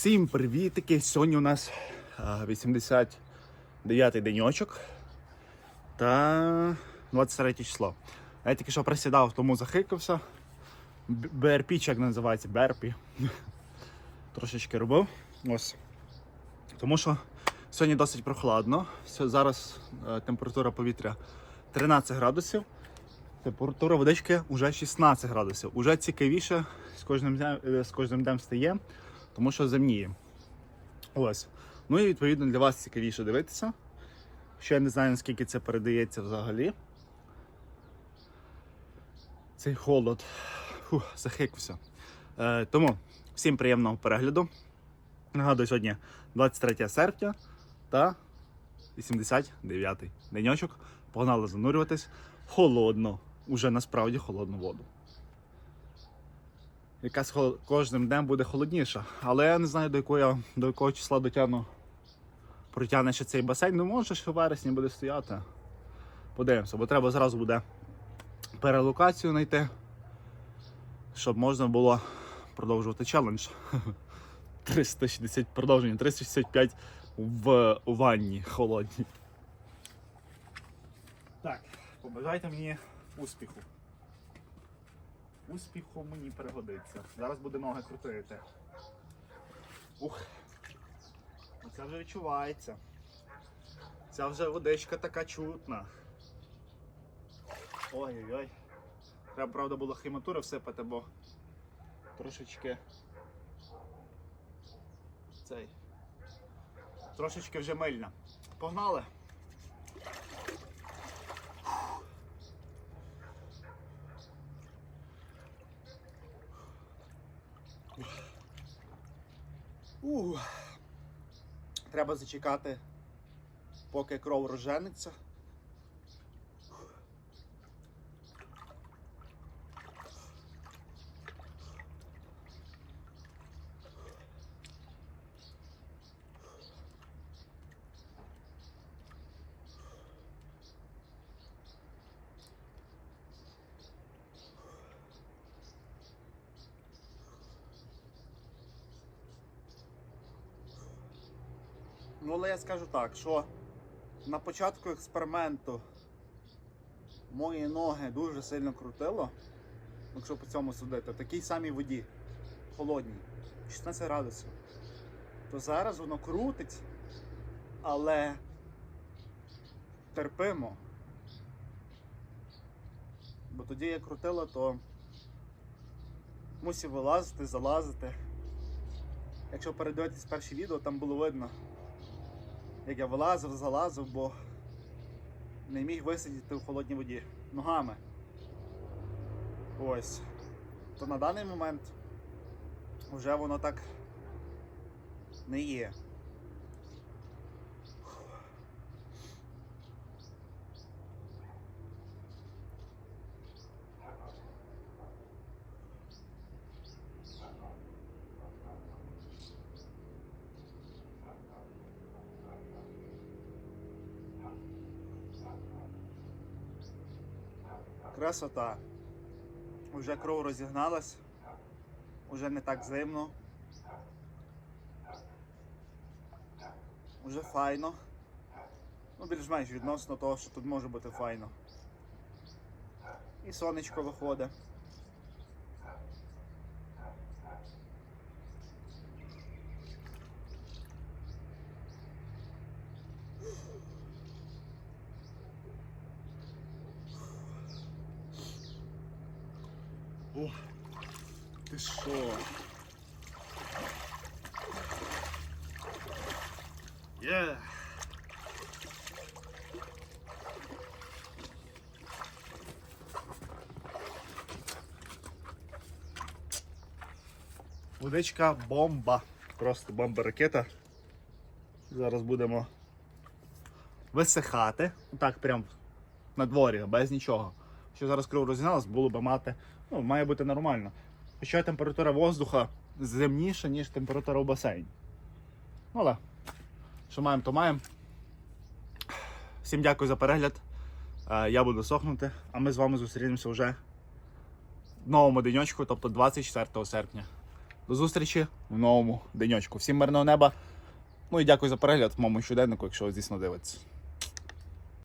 Всім привітики! Сьогодні у нас 89-й деньочок та 23 число. Я тільки що присідав, тому захикався. БРП, як називається, БРП. Трошечки робив. Ось. Тому що сьогодні досить прохладно. Зараз е, температура повітря 13 градусів. Температура водички вже 16 градусів. Уже цікавіше з кожним днем, з кожним днем стає, тому що земніє. Ось. Ну і відповідно для вас цікавіше дивитися. Ще я не знаю, наскільки це передається взагалі. Цей холод. Фух, захикався. Е, тому всім приємного перегляду. Нагадую, сьогодні 23 серпня та 89-й деньочок. Погнали занурюватись. Холодно. Уже насправді холодну воду. Якась хол- кожним днем буде холодніша. Але я не знаю, до якого, я- до якого числа дотягну протягне ще цей басейн. Ну, може, що в вересні буде стояти. Подивимося, бо треба зразу буде перелокацію знайти, щоб можна було продовжувати челендж. 360 продовження, 365 в ванні холодній. Так, побажайте мені успіху. Успіху мені пригодиться. Зараз буде ноги крутити. Ух. Це вже відчувається. Ця вже водичка така чутна. Ой-ой-ой. Треба, правда, було хіматури всипати, бо трошечки цей. Трошечки вже мильна. Погнали! Ух. Треба зачекати, поки кров розженеться. Ну, але я скажу так, що на початку експерименту мої ноги дуже сильно крутило, якщо по цьому судити, в такій самій воді, холодній, 16 градусів. То зараз воно крутить, але терпимо. Бо тоді як крутило, то мусив вилазити, залазити. Якщо передивитись перші відео, там було видно, як я вилазив, залазив, бо не міг висидіти в холодній воді ногами. Ось. То на даний момент вже воно так не є. Красота. Уже кров розігналась. Уже не так зимно. Уже файно. Ну, більш-менш відносно того, що тут може бути файно. І сонечко виходить. О, ти що? Є! Водичка бомба. Просто бомба ракета. Зараз будемо висихати. Так, прям на дворі, без нічого. Що зараз кров розігналась, було би мати. Ну, має бути нормально. Хоча температура воздуха земніша, ніж температура в басейні. Ну, але що маємо, то маємо. Всім дякую за перегляд. Е, Я буду сохнути, а ми з вами зустрінемося вже в новому денечку, тобто 24 серпня. До зустрічі в новому денечку. Всім мирного неба. Ну і дякую за перегляд в моєму щоденнику, якщо ви, звісно, дивитесь.